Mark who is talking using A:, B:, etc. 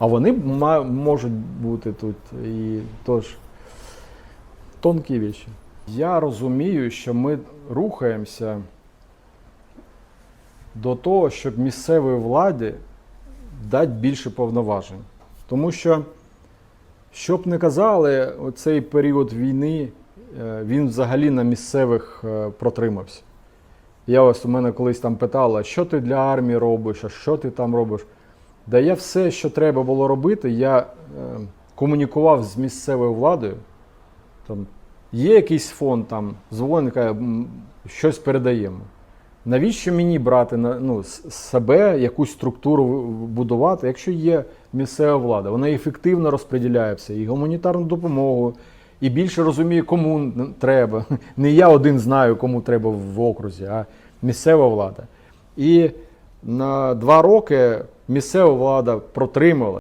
A: А вони можуть бути тут. І тож тонкі речі. Я розумію, що ми рухаємося до того, щоб місцевій владі дати більше повноважень. Тому що, що б не казали, оцей період війни е, він взагалі на місцевих е, протримався. Я ось у мене колись там питала, що ти для армії робиш, а що ти там робиш. Да я все, що треба було робити, я е, комунікував з місцевою владою. Там, є якийсь фонд, там, «М, щось передаємо. Навіщо мені брати ну, себе, якусь структуру будувати, якщо є місцева влада? Вона ефективно розподіляє все, і гуманітарну допомогу, і більше розуміє, кому треба. Не я один знаю, кому треба в окрузі, а місцева влада. І на два роки місцева влада протримала.